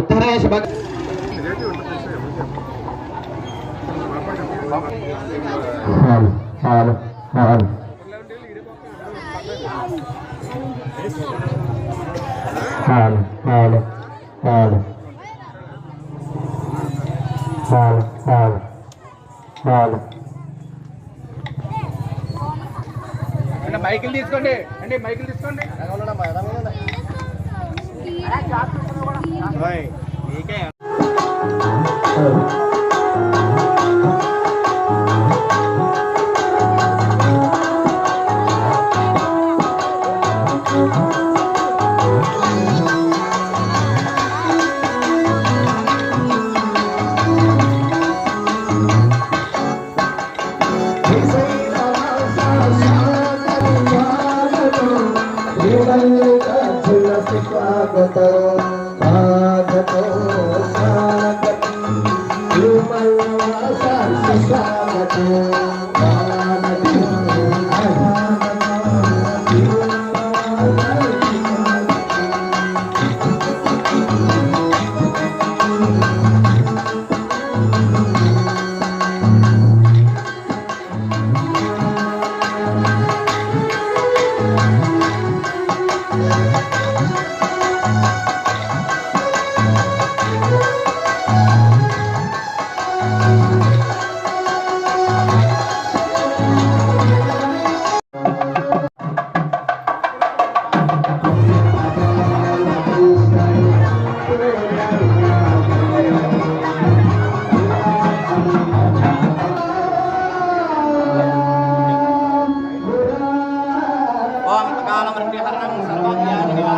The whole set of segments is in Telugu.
ఉత్తరేష్ భక్తి మైకిల్ తీసుకోండి. అండి బైకులు తీసుకోండి. thôi nghĩ cái sasa gati, rumah rumah sasa.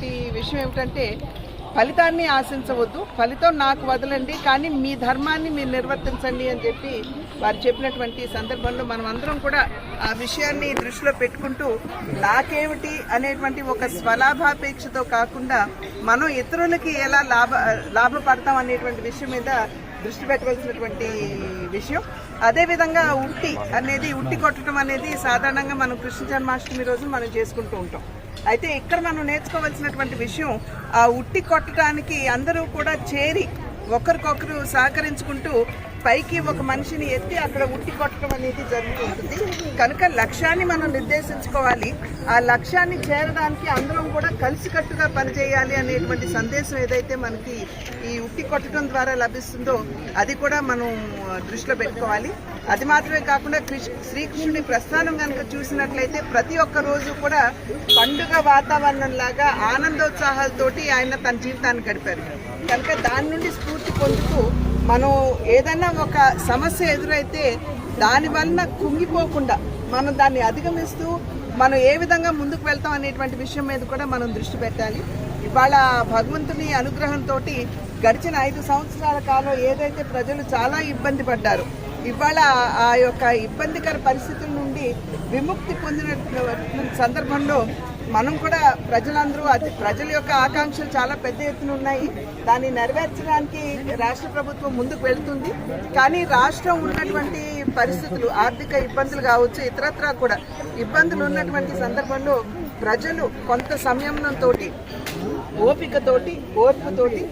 తెలియజేసినటువంటి విషయం ఏమిటంటే ఫలితాన్ని ఆశించవద్దు ఫలితం నాకు వదలండి కానీ మీ ధర్మాన్ని మీరు నిర్వర్తించండి అని చెప్పి వారు చెప్పినటువంటి సందర్భంలో మనం అందరం కూడా ఆ విషయాన్ని దృష్టిలో పెట్టుకుంటూ నాకేమిటి అనేటువంటి ఒక స్వలాభాపేక్షతో కాకుండా మనం ఇతరులకి ఎలా లాభ లాభపడతాం అనేటువంటి విషయం మీద దృష్టి పెట్టవలసినటువంటి విషయం. అదేవిధంగా ఉట్టి అనేది ఉట్టి కొట్టడం అనేది సాధారణంగా మనం కృష్ణ జన్మాష్టమి రోజు మనం చేసుకుంటూ ఉంటాం. అయితే ఇక్కడ మనం నేర్చుకోవాల్సినటువంటి విషయం ఆ ఉట్టి కొట్టడానికి అందరూ కూడా చేరి ఒకరికొకరు సహకరించుకుంటూ పైకి ఒక మనిషిని ఎత్తి అక్కడ ఉట్టి కొట్టడం అనేది జరుగుతుంటుంది. కనుక లక్ష్యాన్ని మనం నిర్దేశించుకోవాలి. ఆ లక్ష్యాన్ని చేరడానికి అందరం కూడా కలిసికట్టుగా పనిచేయాలి అనేటువంటి సందేశం ఏదైతే మనకి ఈ ఉట్టి కొట్టడం ద్వారా లభిస్తుందో అది కూడా మనం దృష్టిలో పెట్టుకోవాలి. అది మాత్రమే కాకుండా కృష్ణ ప్రస్థానం కనుక చూసినట్లయితే ప్రతి ఒక్క రోజు కూడా పండుగ వాతావరణం లాగా ఆనందోత్సాహాలతోటి ఆయన తన జీవితాన్ని గడిపారు. కనుక దాని నుండి స్ఫూర్తి పొందుతూ మనం ఏదైనా ఒక సమస్య ఎదురైతే దాని వలన కుంగిపోకుండా మనం దాన్ని అధిగమిస్తూ మనం ఏ విధంగా ముందుకు వెళ్తాం అనేటువంటి విషయం మీద కూడా మనం దృష్టి పెట్టాలి. ఇవాళ భగవంతుని అనుగ్రహంతో గడిచిన ఐదు సంవత్సరాల కాలం ఏదైతే ప్రజలు చాలా ఇబ్బంది పడ్డారు ఇవాళ ఆ యొక్క ఇబ్బందికర పరిస్థితుల నుండి విముక్తి పొందిన సందర్భంలో మనం కూడా ప్రజలందరూ అది ప్రజల యొక్క ఆకాంక్షలు చాలా పెద్ద ఎత్తున ఉన్నాయి. దాన్ని నెరవేర్చడానికి రాష్ట్ర ప్రభుత్వం ముందుకు వెళుతుంది. కానీ రాష్ట్రం ఉన్నటువంటి పరిస్థితులు ఆర్థిక ఇబ్బందులు కావచ్చు ఇతరత్రా కూడా ఇబ్బందులు ఉన్నటువంటి సందర్భంలో ప్రజలు కొంత సంయమనంతో ఓపికతోటి ఓర్పుతోటి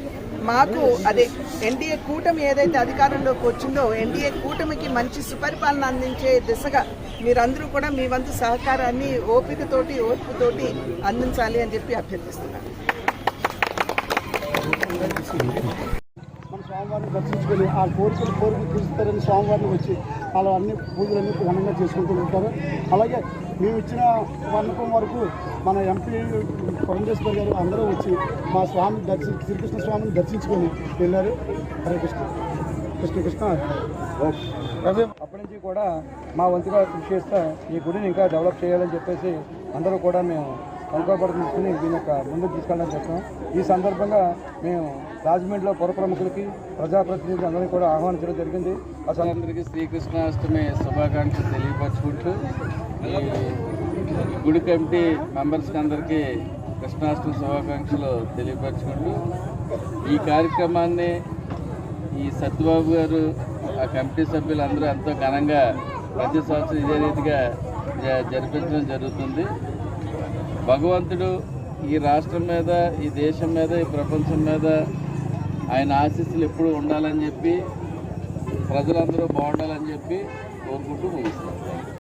మాకు అదే ఎన్డీఏ కూటమి ఏదైతే అధికారంలోకి వచ్చిందో ఎన్డీఏ కూటమికి మంచి సుపరిపాలన అందించే దిశగా మీరందరూ కూడా మీ వంతు సహకారాన్ని ఓపికతోటి ఓర్పుతోటి అందించాలి అని చెప్పి అభ్యర్థిస్తున్నాను. స్వామివారిని దర్శించుకొని ఆ కోరికలు కోరికలు తీరుస్తారని స్వామివారిని వచ్చి అలా అన్ని పూజలన్నీ ఘనంగా చేసుకుంటూ ఉంటారు. అలాగే మేము ఇచ్చిన వర్ణకం వరకు మన ఎంపీ పురంధేశ్వర్ గారు అందరూ వచ్చి మా స్వామిని దర్శి శ్రీకృష్ణ స్వామిని దర్శించుకొని వెళ్ళారు. హరే కృష్ణ. కృష్ణ కృష్ణ. అప్పటి నుంచి కూడా మా వంతుగా కృషి చేస్తా ఈ గుడిని ఇంకా డెవలప్ చేయాలని చెప్పేసి అందరూ కూడా మేము కంకోబడి తీసుకుని దీని యొక్క ముందుకు తీసుకెళ్ళడం వస్తున్నాం ఈ సందర్భంగా మేము రాజమండ్రిలో పౌర ప్రముఖులకి ప్రజాప్రతినిధులు అందరికీ కూడా ఆహ్వానించడం జరిగింది. అసలు అందరికీ శ్రీకృష్ణాష్టమి శుభాకాంక్షలు తెలియపరచుకుంటూ గుడి కమిటీ మెంబర్స్కి అందరికీ కృష్ణాష్టమి శుభాకాంక్షలు తెలియపరచుకుంటూ ఈ కార్యక్రమాన్ని ఈ సత్యబాబు గారు ఆ కమిటీ సభ్యులందరూ ఎంతో ఘనంగా ప్రతి సంవత్సరం ఇదే రీతిగా జ- జరిపించడం జరుగుతుంది. భగవంతుడు ఈ రాష్ట్రం మీద ఈ దేశం మీద ఈ ప్రపంచం మీద ఆయన ఆశీస్సులు ఎప్పుడు ఉండాలని చెప్పి ప్రజలందరూ బాగుండాలని చెప్పి కోరుకుంటూ ముగిస్తారు